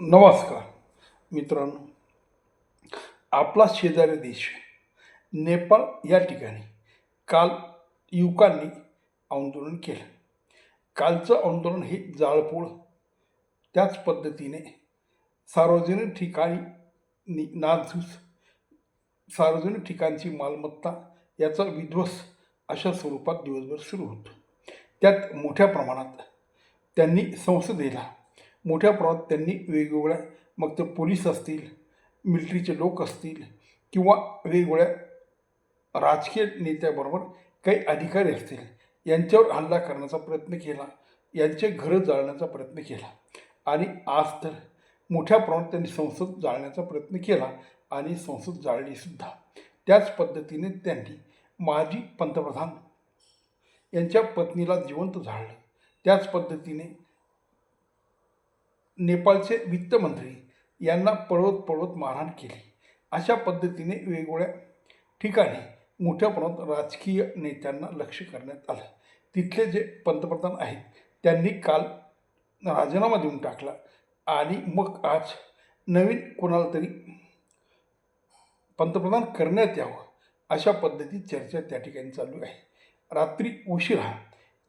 नमस्कार मित्रांनो. आपला शेजारी देश नेपाळ या ठिकाणी काल युवकांनी आंदोलन केलं. कालचं आंदोलन हे जाळपोळ. त्याच पद्धतीने सार्वजनिक ठिकाणी नि सार्वजनिक ठिकाणची मालमत्ता याचा विध्वंस अशा स्वरूपात दिवसभर सुरू होतो. त्यात मोठ्या प्रमाणात त्यांनी संसदेला मोठ्या प्रमाणात त्यांनी वेगवेगळ्या मग ते पोलीस असतील मिलिटरीचे लोक असतील किंवा वेगवेगळ्या राजकीय नेत्याबरोबर काही अधिकारी असतील यांच्यावर हल्ला करण्याचा प्रयत्न केला यांचे घरं जाळण्याचा प्रयत्न केला. आणि आज तर मोठ्या प्रमाणात त्यांनी संसद जाळण्याचा प्रयत्न केला आणि संसद जाळलीसुद्धा त्याच पद्धतीने त्यांनी माजी पंतप्रधान यांच्या पत्नीला जिवंत जाळलं त्याच पद्धतीने नेपाळचे वित्तमंत्री यांना पळवत पळवत मारहाण केली. अशा पद्धतीने वेगवेगळ्या ठिकाणी मोठ्या प्रमाणात राजकीय नेत्यांना लक्ष करण्यात आलं. तिथले जे पंतप्रधान आहेत त्यांनी काल राजीनामा देऊन टाकला आणि मग आज नवीन कोणाला तरी पंतप्रधान करण्यात यावं अशा पद्धतीत चर्चा त्या ठिकाणी चालू आहे. रात्री उशिरा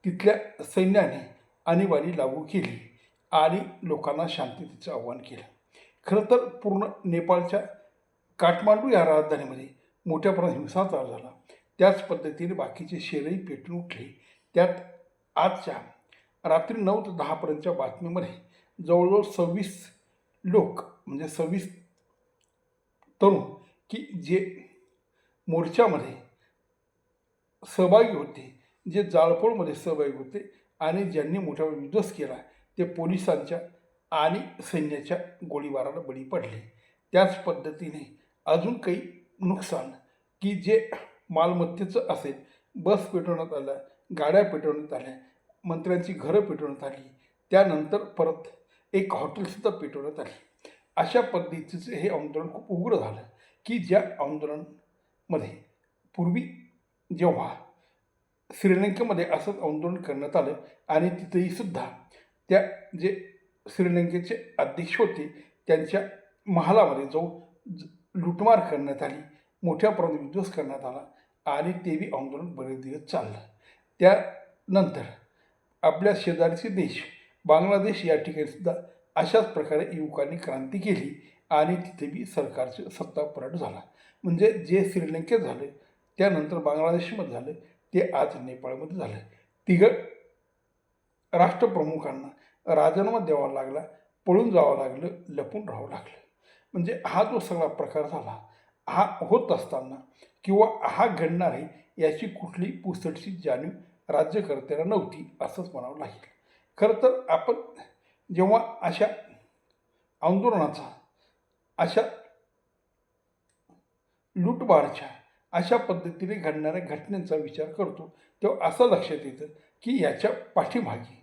तिथल्या सैन्याने आणीबाणी लागू केली. आणि लोकांना शांततेचं आव्हान केलं. खरं तर पूर्ण नेपाळच्या काठमांडू या राजधानीमध्ये मोठ्या प्रमाणात हिंसाचार झाला. त्याच पद्धतीने बाकीचे शेरही पेटून उठले. त्यात आजच्या रात्री नऊ ते दहापर्यंतच्या बातमीमध्ये जवळजवळ सव्वीस लोक म्हणजे सव्वीस तरुण की जे मोर्चामध्ये सहभागी होते जे जाळपोळमध्ये सहभागी होते आणि ज्यांनी मोठ्या विध्वस केला ते पोलिसांच्या आणि सैन्याच्या गोळीबाराला बळी पडले. त्याच पद्धतीने अजून काही नुकसान की जे मालमत्तेचं असेल. बस पेटवण्यात आल्या गाड्या पेटवण्यात आल्या मंत्र्यांची घरं पेटवण्यात आली त्यानंतर परत एक हॉटेलसुद्धा पेटवण्यात आली. अशा पद्धतीचं हे आंदोलन खूप उग्र झालं की ज्या आंदोलनमध्ये पूर्वी जेव्हा श्रीलंकेमध्ये असंच आंदोलन करण्यात आलं आणि तिथेही सुद्धा त्या जे श्रीलंकेचे अध्यक्ष होते त्यांच्या महालामध्ये जाऊन लुटमार करण्यात आली मोठ्या प्रमाणात विध्वंस करण्यात आला आणि तेवी आंदोलन बरेच दिवस चाललं. त्यानंतर आपल्या शेजारचे देश बांगलादेश या ठिकाणी सुद्धा अशाच प्रकारे युवकांनी क्रांती केली आणि तिथे बी सरकारचे सत्तापलट झाला. म्हणजे जे श्रीलंकेत झालं त्यानंतर बांगलादेशमध्ये झालं ते आज नेपाळमध्ये झालं. तिघं राष्ट्रप्रमुखांना राजीनामा द्यावा लागला पळून जावं लागलं लपून राहावं लागलं. म्हणजे हा जो सगळा प्रकार झाला हा होत असताना किंवा हा घडणार आहे याची कुठली पुसटची जाणीव राज्यकर्त्याला नव्हती असंच म्हणावं लागेल. खरं तर आपण जेव्हा अशा आंदोलनाचा अशा लूटमारच्या अशा पद्धतीने घडणाऱ्या घटनेचा विचार करतो तेव्हा असं लक्षात येतं की याच्या पाठीमागे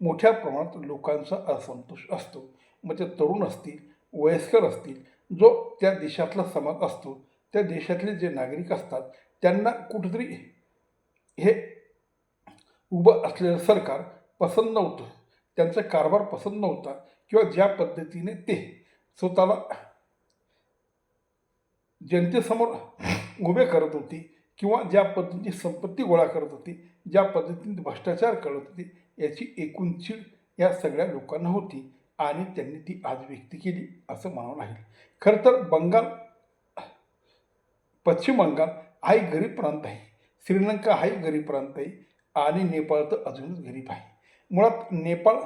मोठ्या प्रमाणात लोकांचा असंतोष असतो. मग ते तरुण असतील वयस्कर असतील जो त्या देशातला समाज असतो त्या देशातले जे नागरिक असतात त्यांना कुठेतरी हे उभं असलेलं सरकार पसंत नव्हतं. त्यांचा कारभार पसंत नव्हता किंवा ज्या पद्धतीने ते स्वतःला जनतेसमोर उभे करत होते किंवा ज्या पद्धतीची संपत्ती गोळा करत होती ज्या पद्धतीने भ्रष्टाचार करत होते याची एकूण चीड या सगळ्या लोकांना होती आणि त्यांनी ती आज व्यक्त केली असं म्हणावं लागेल. खरं तर बंगाल पश्चिम बंगाल हाही गरीब प्रांत आहे. श्रीलंका हाही गरीब प्रांत आहे आणि नेपाळ तर अजूनच गरीब आहे. मुळात नेपाळ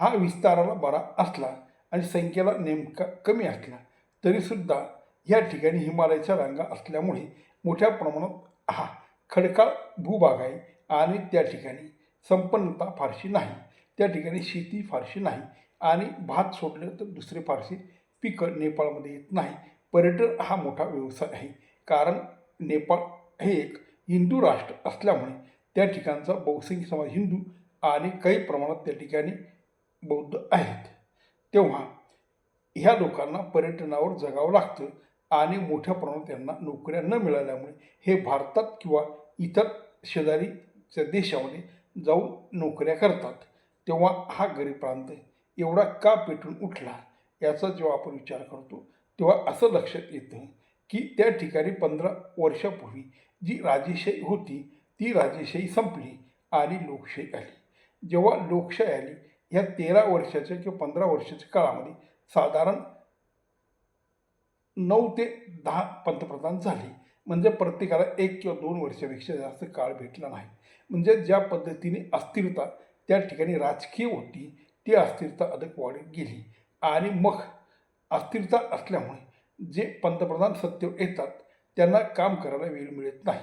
हा विस्ताराला बरा असला आणि संख्येला नेमका कमी असला तरीसुद्धा या ठिकाणी हिमालयाच्या रांगा असल्यामुळे मोठ्या प्रमाणात हा खडकाळ भूभाग आहे आणि त्या ठिकाणी संपन्नता फारशी नाही. त्या ठिकाणी शेती फारशी नाही आणि भात सोडलं तर दुसरे फारसे पिकं नेपाळमध्ये येत नाही. पर्यटन हा मोठा व्यवसाय आहे. कारण नेपाळ हे एक हिंदू राष्ट्र असल्यामुळे त्या ठिकाणचा बहुसंख्य समाज हिंदू आणि काही प्रमाणात त्या ठिकाणी बौद्ध आहेत. तेव्हा ह्या लोकांना पर्यटनावर जगावं लागतं आणि मोठ्या प्रमाणात त्यांना नोकऱ्या न मिळाल्यामुळे हे भारतात किंवा इतर शेजारीच्या देशामध्ये जाऊन नोकऱ्या करतात. तेव्हा हा गरीब प्रांत एवढा का पेटून उठला? याचा जेव्हा आपण विचार करतो तेव्हा असं लक्षात येतं की त्या ठिकाणी पंधरा वर्षापूर्वी जी राजेशाही होती ती राजेशाही संपली आणि लोकशाही आली. जेव्हा लोकशाही आली ह्या तेरा वर्षाच्या किंवा पंधरा वर्षाच्या काळामध्ये साधारण नऊ ते दहा पंतप्रधान झाले. म्हणजे प्रत्येकाला एक किंवा दोन वर्षापेक्षा जास्त काळ भेटला नाही. म्हणजे ज्या पद्धतीने अस्थिरता त्या ठिकाणी राजकीय होती ती अस्थिरता अधिक वाढत गेली. आणि मग अस्थिरता असल्यामुळे जे पंतप्रधान सत्तेवर येतात त्यांना काम करायला वेळ मिळत नाही.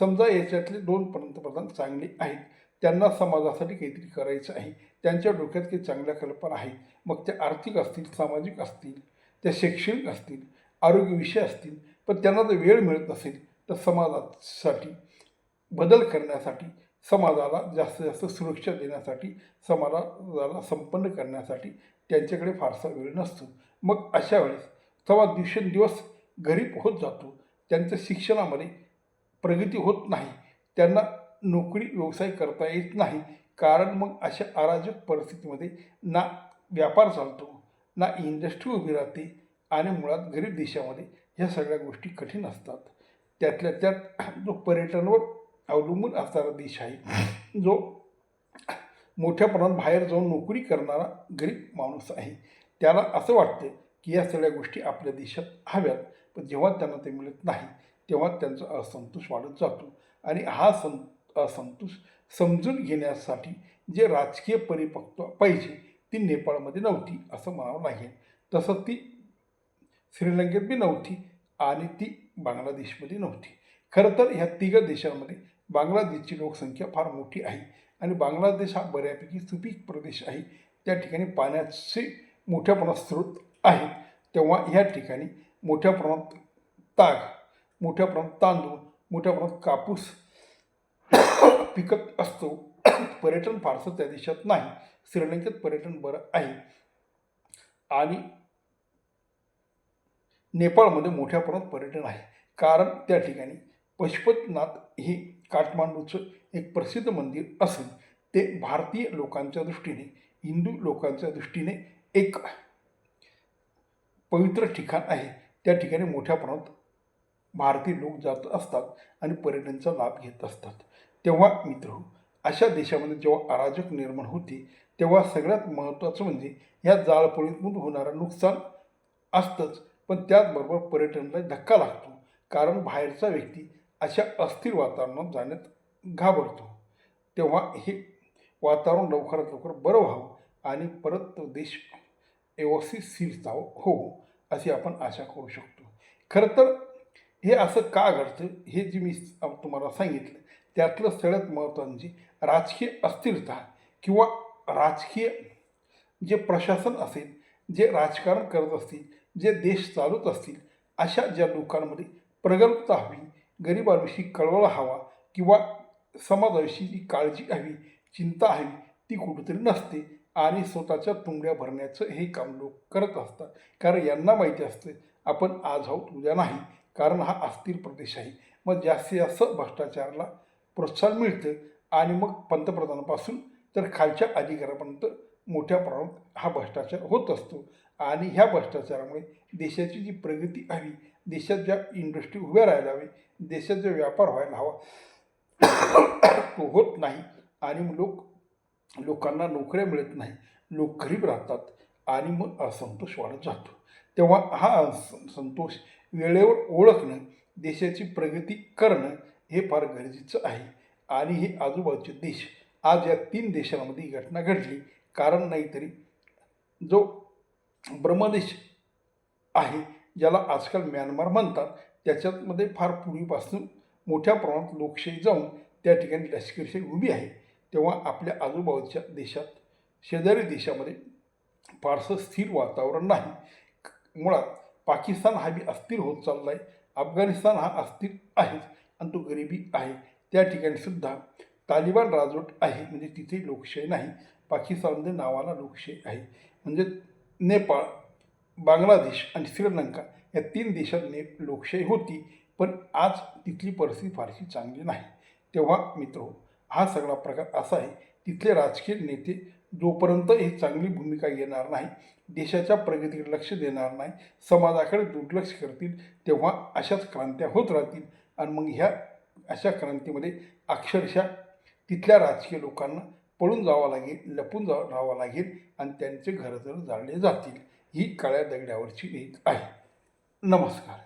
समजा याच्यातले दोन पंतप्रधान चांगले आहेत त्यांना समाजासाठी काहीतरी करायचं आहे त्यांच्या डोक्यात काही चांगल्या कल्पना आहेत मग त्या आर्थिक असतील सामाजिक असतील त्या शैक्षणिक असतील आरोग्यविषय असतील पण त्यांना जर वेळ मिळत नसेल तर समाजासाठी बदल करण्यासाठी समाजाला जास्तीत जास्त सुरक्षा देण्यासाठी समाजाला संपन्न करण्यासाठी त्यांच्याकडे फारसा वेळ नसतो. मग अशा वेळेस समाज दिवसेंदिवस गरीब होत जातो. त्यांच्या शिक्षणामध्ये प्रगती होत नाही. त्यांना नोकरी व्यवसाय करता येत नाही. कारण मग अशा अराजक परिस्थितीमध्ये ना व्यापार चालतो ना इंडस्ट्री उभी राहते आणि मुळात गरीब देशामध्ये ह्या सगळ्या गोष्टी कठीण असतात. त्यातल्या त्यात जो पर्यटनावर अवलंबून असणारा देश आहे. जो मोठ्या प्रमाणात बाहेर जाऊन नोकरी करणारा गरीब माणूस आहे. त्याला असं वाटतं की या सगळ्या गोष्टी आपल्या देशात हव्यात पण जेव्हा त्यांना ते मिळत नाही तेव्हा त्यांचा असंतोष वाढत जातो. आणि हा सं असंतोष समजून घेण्यासाठी जे राजकीय परिपक्व पाहिजे ती नेपाळमध्ये नव्हती असं म्हणावं लागेल तसं ती श्रीलंकेत बी नव्हती आणि ती बांगलादेशमध्ये नव्हती. खरं तर ह्या तिघ देशांमध्ये बांगलादेशची लोकसंख्या फार मोठी आहे आणि बांगलादेश हा बऱ्यापैकी सुपीक प्रदेश आहे. त्या ठिकाणी पाण्याचे मोठ्या प्रमाणात स्रोत आहेत. तेव्हा ह्या ठिकाणी मोठ्या प्रमाणात ताग मोठ्या प्रमाणात तांदूळ मोठ्या प्रमाणात कापूस पिकत असतो. पर्यटन फारसं त्या देशात नाही. श्रीलंकेत पर्यटन बरं आहे. आणि नेपाळमध्ये मोठ्या प्रमाणात पर्यटन आहे. कारण त्या ठिकाणी पशुपतनाथ हे काठमांडूचं एक प्रसिद्ध मंदिर असून ते भारतीय लोकांच्या दृष्टीने हिंदू लोकांच्या दृष्टीने एक पवित्र ठिकाण आहे. त्या ठिकाणी मोठ्या प्रमाणात भारतीय लोक जात असतात आणि पर्यटनचा लाभ घेत असतात. तेव्हा मित्र अशा देशामध्ये जेव्हा अराजक निर्माण होते तेव्हा सगळ्यात महत्त्वाचं म्हणजे ह्या जाळपोळीतून होणारं नुकसान असतंच. पण त्याचबरोबर पर्यटनाला धक्का लागतो. कारण बाहेरचा व्यक्ती अशा अस्थिर वातावरणात जाण्यात घाबरतो. तेव्हा हे वातावरण लवकरात लवकर बरं व्हावं आणि परत तो देश व्यवस्थित स्थिरता हो अशी आपण आशा करू शकतो. खरं तर हे असं का घडतं हे जे मी तुम्हाला सांगितलं त्यातलं सगळ्यात महत्त्वाचं म्हणजे राजकीय अस्थिरता किंवा राजकीय जे प्रशासन असेल जे राजकारण करत असतील जे देश चालवत असतील अशा ज्या लोकांमध्ये प्रगल्भता हवी गरिबांविषयी कळवळ हवा किंवा समाजाविषयी जी काळजी हवी चिंता हवी ती कुठेतरी नसते आणि स्वतःच्या तुंबड्या भरण्याचं हे काम लोक करत असतात. कारण यांना माहिती असतं आपण आज आहोत उद्या नाही. कारण हा अस्थिर प्रदेश आहे. मग जास्तीत जास्त भ्रष्टाचाराला प्रोत्साहन मिळतं आणि मग पंतप्रधानापासून तर खालच्या अधिकाऱ्यापर्यंत मोठ्या प्रमाणात हा भ्रष्टाचार होत असतो. आणि ह्या भ्रष्टाचारामुळे देशाची जी प्रगती हवी देशात ज्या इंडस्ट्री उभ्या राहायला हवी देशात जो व्यापार व्हायला हवा तो होत नाही. आणि लोक लोकांना नोकऱ्या मिळत नाही. लोक गरीब राहतात आणि मग असंतोष वाढत जातो. तेव्हा हा असं- संतोष वेळेवर ओळखणं देशाची प्रगती करणं हे फार गरजेचं आहे. आणि हे आजूबाजूचे देश आज या तीन देशांमध्ये ही घटना घडली. कारण नाहीतरी जो ब्रह्मदेश आहे ज्याला आजकाल म्यानमार म्हणतात त्याच्यामध्ये फार पूर्वीपासून मोठ्या प्रमाणात लोकशाही जाऊन त्या ठिकाणी लष्करशाही उभी आहे. तेव्हा आपल्या आजूबाजूच्या देशात शेजारी देशामध्ये फारसं स्थिर वातावरण नाही. मुळात पाकिस्तान हा बी अस्थिर होत चालला आहे अफगाणिस्तान हा अस्थिर आहेच आणि तो गरिबी आहे. त्या ठिकाणी सुद्धा तालिबान राजवट आहे म्हणजे तिथे लोकशाही नाही पाकिस्तानमध्ये नावाला लोकशाही आहे. म्हणजे नेपाळ बांगलादेश आणि श्रीलंका या तीन देशात ने लोकशाही होती पण आज तिथली परिस्थिती फारशी चांगली नाही. तेव्हा मित्र हा सगळा प्रकार असा आहे तिथले राजकीय नेते जोपर्यंत ही चांगली भूमिका घेणार नाही देशाच्या प्रगतीकडे लक्ष देणार नाही समाजाकडे दुर्लक्ष करतील तेव्हा अशाच क्रांत्या होत राहतील. आणि मग ह्या अशा क्रांतीमध्ये अक्षरशः तिथल्या राजकीय लोकांना पळून जावं लागेल लपून जा राहावं लागेल आणि त्यांचे घरं जर जाळले जातील. ही काळ्या दगड्यावरची एक आहे. नमस्कार.